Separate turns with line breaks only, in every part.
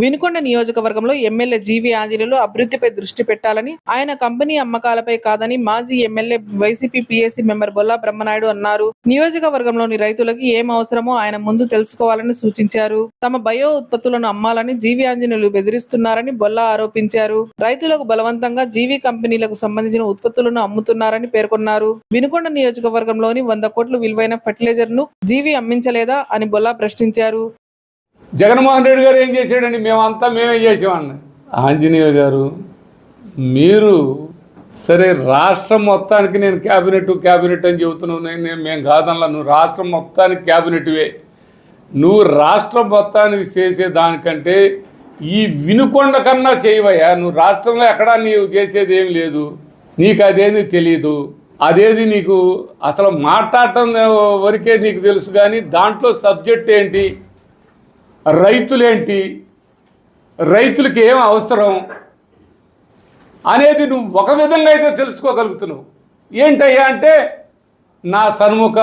వినుకొండ నియోజకవర్గంలో ఎమ్మెల్యే జీవి ఆంజనేయులు అభివృద్ధిపై దృష్టి పెట్టాలని ఆయన కంపెనీ అమ్మకాలపై కాదని మాజీ MLA YCP PSC member Bolla Brahmanaidu అన్నారు. నియోజకవర్గంలోని రైతులకు ఏం అవసరమో ఆయన ముందు తెలుసుకోవాలని సూచించారు. తమ బయో ఉత్పత్తులను అమ్మాలని జీవి ఆంజనేయులు బెదిరిస్తున్నారని బొల్లా ఆరోపించారు. రైతులకు బలవంతంగా జీవి కంపెనీలకు సంబంధించిన ఉత్పత్తులను అమ్ముతున్నారని పేర్కొన్నారు. వినుకొండ నియోజకవర్గంలోని వంద కోట్ల విలువైన ఫర్టిలైజర్ను జీవి అమ్మించలేదా అని బొల్లా ప్రశ్నించారు.
జగన్మోహన్ రెడ్డి గారు ఏం చేశాడండి? మేమంతా మేమే చేసామన్న ఆంజనేయులు గారు మీరు సరే రాష్ట్రం మొత్తానికి నేను క్యాబినెట్ క్యాబినెట్ అని చెబుతున్నావు నేను నేను- మేము కాదనలా. నువ్వు రాష్ట్రం మొత్తానికి క్యాబినెట్వే నువ్వు రాష్ట్రం మొత్తానికి చేసే దానికంటే ఈ వినుకొండ కన్నా చేయవయ్యా. నువ్వు రాష్ట్రంలో ఎక్కడా నీవు చేసేది ఏం లేదు. నీకు అదేది తెలియదు అదేది నీకు అసలు మాట్లాడటం వరకే నీకు తెలుసు కానీ దాంట్లో సబ్జెక్ట్ ఏంటి? రైతులేంటి? రైతులకి ఏం అవసరం? అనేది నువ్వు ఒక విధంగా అయితే తెలుసుకోగలుగుతున్నావు. ఏంటయ్యా అంటే నా సన్ముఖ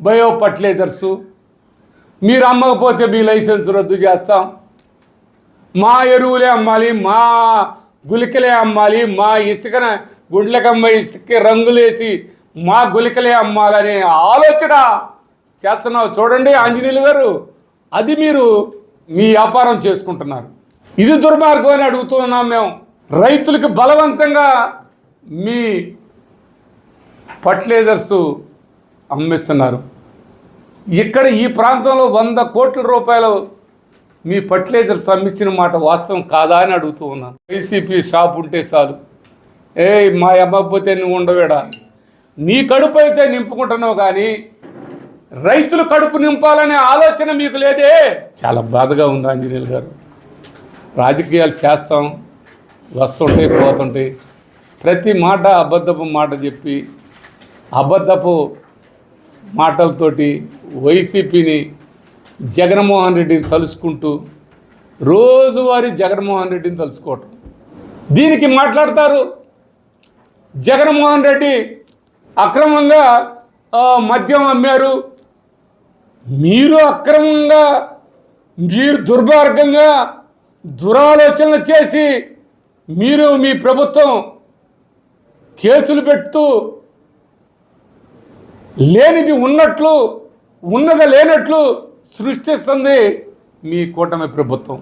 బయో ఫర్టిలైజర్సు మీరు అమ్మకపోతే మీ లైసెన్స్ రద్దు చేస్తాం. మా ఎరువులే అమ్మాలి మా గులికలే అమ్మాలి మా ఇసుకన గుండ్లకమ్మ ఇసుక రంగులేసి మా గులికలే అమ్మాలనే ఆలోచన చేస్తున్నావు. చూడండి ఆంజనేయులు గారు అది మీరు మీ వ్యాపారం చేసుకుంటున్నారు. ఇది దుర్మార్గం అని అడుగుతున్నాం మేము. రైతులకు బలవంతంగా మీ ఫర్టిలైజర్స్ అమ్మిస్తున్నారు. ఇక్కడ ఈ ప్రాంతంలో వంద కోట్ల రూపాయలు మీ ఫర్టిలైజర్స్ అమ్మించిన మాట వాస్తవం కాదా అని అడుగుతూ ఉన్నాను. వైసీపీ షాప్ ఉంటే చాలు. ఏ మా అమ్మకపోతే నువ్వు ఉండవేడా? నీ కడుపు అయితే నింపుకుంటున్నావు కానీ రైతులు కడుపు నింపాలనే ఆలోచన మీకు లేదే? చాలా బాధగా ఉంది ఆంజనేయులు గారు. రాజకీయాలు చేస్తాం వస్తుంటాయి పోతుంటాయి. ప్రతి మాట అబద్ధపు మాట చెప్పి అబద్ధపు మాటలతోటి వైసీపీని జగన్మోహన్ రెడ్డిని తలుసుకుంటూ రోజువారీ జగన్మోహన్ రెడ్డిని తలుసుకోవటం దీనికి మాట్లాడతారు జగన్మోహన్ రెడ్డి. అక్రమంగా మద్యం అమ్మారు. మీరు అక్రమంగా మీరు దుర్మార్గంగా దురాలోచనలు చేసి మీరు మీ ప్రభుత్వం కేసులు పెడుతూ లేనిది ఉన్నట్లు ఉన్నది లేనట్లు సృష్టిస్తుంది మీ కూటమి ప్రభుత్వం.